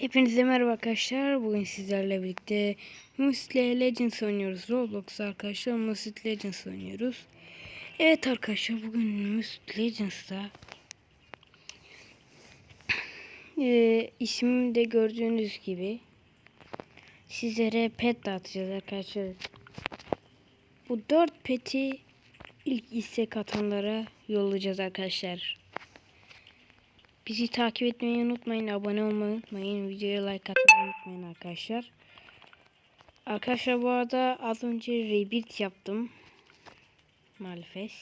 Hepinize merhaba arkadaşlar. Bugün sizlerle birlikte Musle Legends oynuyoruz. Roblox arkadaşlar Musle Legends oynuyoruz. Evet arkadaşlar bugün Musle Legends'ta e, ismimde gördüğünüz gibi sizlere pet dağıtacağız arkadaşlar. Bu dört peti ilk istek atanlara yollayacağız arkadaşlar. Bizi takip etmeyi unutmayın. Abone olmayı unutmayın. Videoya like atmayı unutmayın arkadaşlar. Arkadaşlar bu arada az önce rebirth yaptım. Malfes.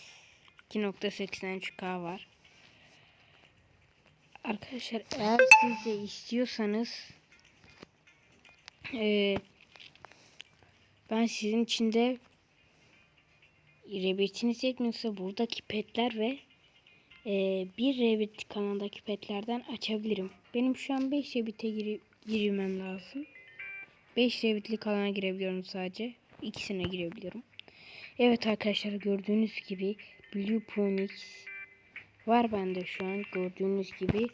2.83k var. Arkadaşlar eğer siz de istiyorsanız eee, ben sizin için de rebirthiniz yetmiyorsa buradaki petler ve ee, bir Revit kanalındaki petlerden açabilirim. Benim şu an 5 Revit'e gir girmem lazım. 5 Revit'li kanala girebiliyorum sadece. İkisine girebiliyorum. Evet arkadaşlar gördüğünüz gibi Blue Phoenix var bende şu an gördüğünüz gibi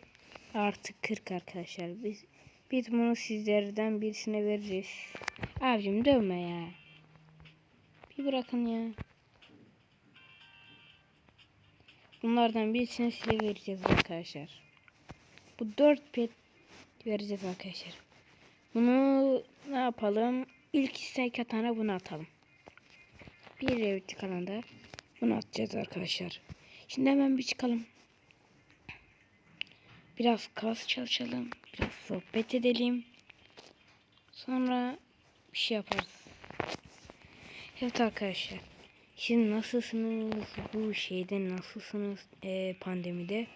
artık 40 arkadaşlar. Biz biz bunu sizlerden birisine vereceğiz. Abicim dövme ya. Bir bırakın ya. Bunlardan birisini size vereceğiz arkadaşlar. Bu dört pet vereceğiz arkadaşlar. Bunu ne yapalım? İlk istek atana bunu atalım. Bir revit kalanda bunu atacağız arkadaşlar. Şimdi hemen bir çıkalım. Biraz kas çalışalım. Biraz sohbet edelim. Sonra bir şey yaparız. Evet arkadaşlar. Siz nasılsınız? Bu şeyde nasılsınız? Ee, pandemide.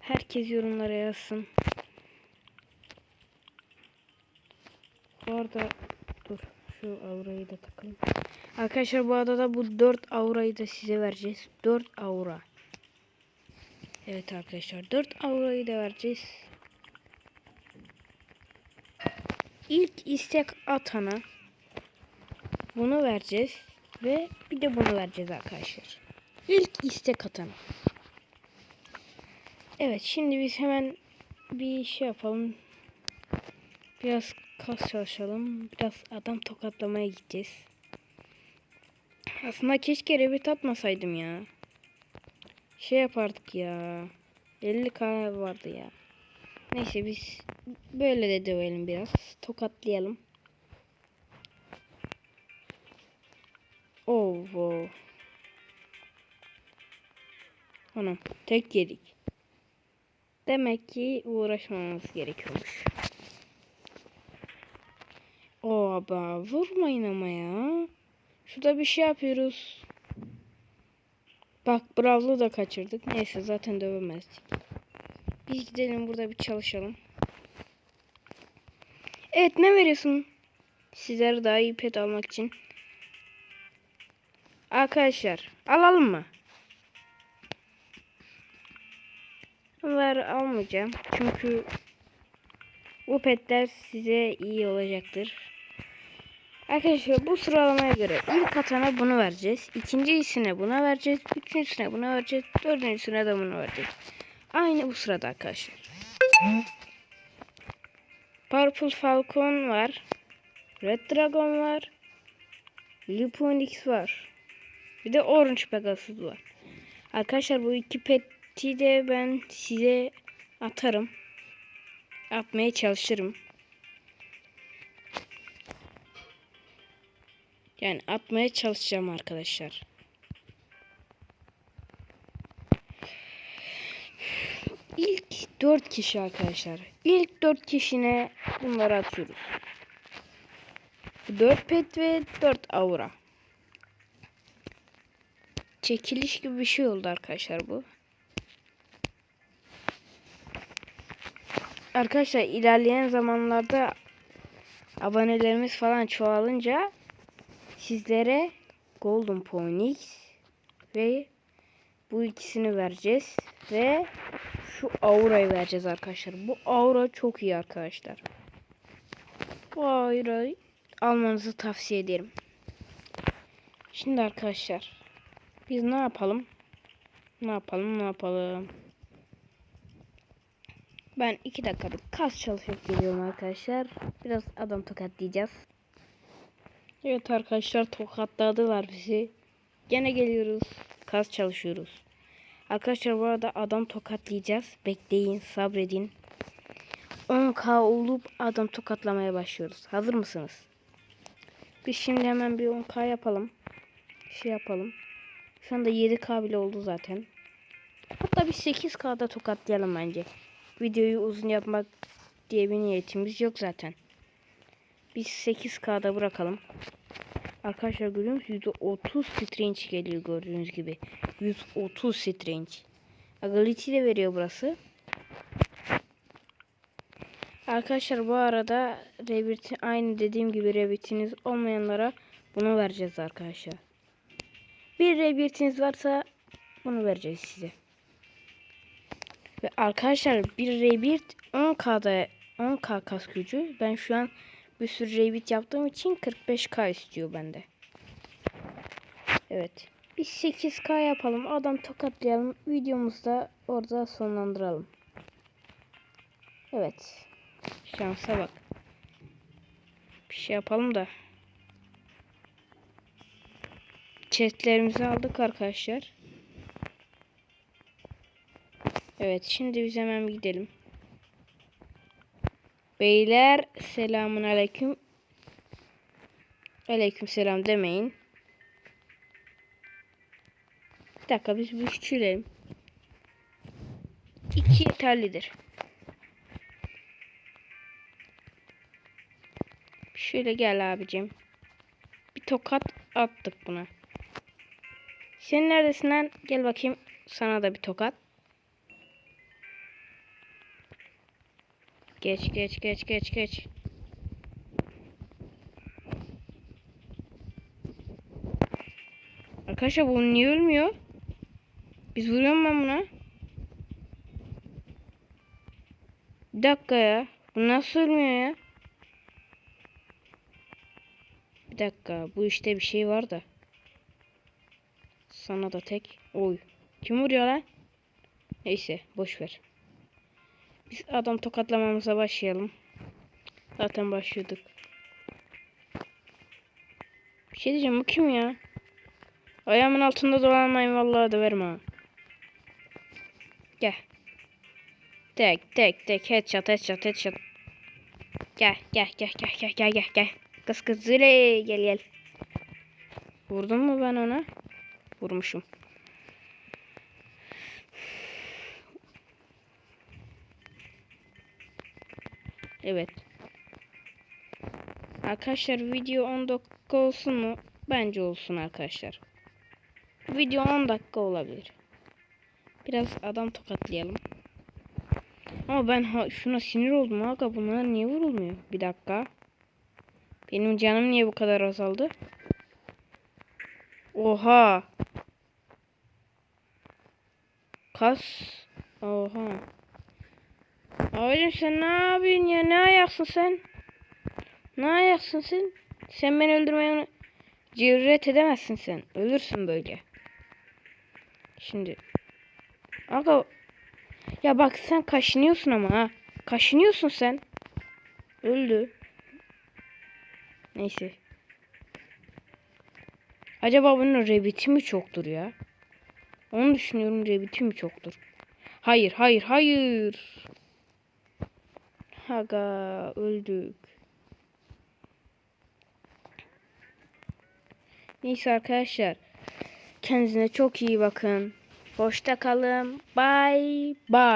Herkes yorumlara yazsın. Bu arada dur şu aurayı da takalım. Arkadaşlar bu arada da bu 4 aurayı da size vereceğiz. 4 aura. Evet arkadaşlar 4 aurayı da vereceğiz. İlk istek atana bunu vereceğiz. Ve bir de bunu vereceğiz arkadaşlar. İlk istek atan. Evet şimdi biz hemen bir şey yapalım. Biraz kas çalışalım. Biraz adam tokatlamaya gideceğiz. Aslında keşke revit atmasaydım ya. Şey yapardık ya. 50k vardı ya. Neyse biz böyle de dövelim biraz. Tokatlayalım. Oh, wow. Anam tek yedik. Demek ki uğraşmamamız gerekiyormuş. Oba vurmayın ama ya. Şurada bir şey yapıyoruz. Bak Bravlo da kaçırdık. Neyse zaten dövemezdik. Biz gidelim burada bir çalışalım. Evet ne veriyorsun? Sizlere daha iyi pet almak için. Arkadaşlar alalım mı? Ver almayacağım. Çünkü bu petler size iyi olacaktır. Arkadaşlar bu sıralamaya göre ilk atana bunu vereceğiz. İkincisine buna vereceğiz. Üçüncüsüne buna vereceğiz. Dördüncüsüne de bunu vereceğiz. Aynı bu sırada arkadaşlar. Purple Falcon var. Red Dragon var. Luponix var. Bir de Orange Pegasus var. Arkadaşlar bu iki peti de ben size atarım. Atmaya çalışırım. Yani atmaya çalışacağım arkadaşlar. İlk 4 kişi arkadaşlar. İlk 4 kişine bunları atıyoruz. 4 pet ve 4 aura. Çekiliş gibi bir şey oldu arkadaşlar bu. Arkadaşlar ilerleyen zamanlarda abonelerimiz falan çoğalınca sizlere Golden Phoenix ve bu ikisini vereceğiz ve şu aurayı vereceğiz arkadaşlar. Bu aura çok iyi arkadaşlar. Bu aurayı almanızı tavsiye ederim. Şimdi arkadaşlar biz ne yapalım? Ne yapalım? Ne yapalım? Ben iki dakika kas çalışıp geliyorum arkadaşlar. Biraz adam tokatlayacağız. Evet arkadaşlar tokatladılar bizi. Gene geliyoruz. Kas çalışıyoruz. Arkadaşlar bu arada adam tokatlayacağız. Bekleyin sabredin. 10k olup adam tokatlamaya başlıyoruz. Hazır mısınız? Biz şimdi hemen bir 10k yapalım. Şey yapalım. Şu anda 7k bile oldu zaten. Hatta bir 8k'da tokatlayalım bence. Videoyu uzun yapmak diye bir niyetimiz yok zaten. Biz 8k'da bırakalım. Arkadaşlar görüyor musunuz? %30 strange geliyor gördüğünüz gibi. 130 strange. Agility de veriyor burası. Arkadaşlar bu arada Revit'i aynı dediğim gibi Revit'iniz olmayanlara bunu vereceğiz arkadaşlar. Bir Revit'iniz varsa bunu vereceğiz size. Ve arkadaşlar bir Revit 10K'da 10K kas gücü. Ben şu an bir sürü Revit yaptığım için 45K istiyor bende. Evet. Biz 8K yapalım. Adam tokatlayalım. Videomuzu da orada sonlandıralım. Evet. Şansa bak. Bir şey yapalım da. Chestlerimizi aldık arkadaşlar. Evet şimdi biz hemen gidelim. Beyler selamun aleyküm. Aleyküm selam demeyin. Bir dakika biz bir küçülelim. İki yeterlidir. Şöyle gel abicim. Bir tokat attık buna. Sen neredesin lan? Gel bakayım. Sana da bir tokat. Geç geç geç geç geç. Arkadaşlar bu niye ölmüyor? Biz vuruyorum ben buna. Bir dakika ya. Bu nasıl ölmüyor ya? Bir dakika. Bu işte bir şey var da. Sana da tek. Oy. Kim vuruyor lan? Neyse boş ver. Biz adam tokatlamamıza başlayalım. Zaten başladık. Bir şey diyeceğim bu kim ya? Ayağımın altında dolanmayın vallahi döverim ha. Gel. Tek tek tek headshot headshot headshot. Gel gel gel gel gel gel gel gel. Kız kız zile gel gel. Vurdum mu ben ona? Vurmuşum. Evet. Arkadaşlar video 10 dakika olsun mu? Bence olsun arkadaşlar. Video 10 dakika olabilir. Biraz adam tokatlayalım. Ama ben ha, şuna sinir oldum aga bunlar niye vurulmuyor? Bir dakika. Benim canım niye bu kadar azaldı? Oha. Kas. Oha. Abicim sen ne yapıyorsun ya? Ne ayaksın sen? Ne ayaksın sen? Sen beni öldürmeye cüret edemezsin sen. Ölürsün böyle. Şimdi. Aga. Ya bak sen kaşınıyorsun ama ha. Kaşınıyorsun sen. Öldü. Neyse. Acaba bunun rebiti mi çoktur ya? Onu düşünüyorum rebiti mi çoktur? Hayır hayır hayır. Aga öldük. Neyse arkadaşlar. Kendinize çok iyi bakın. Hoşça kalın. Bye bye.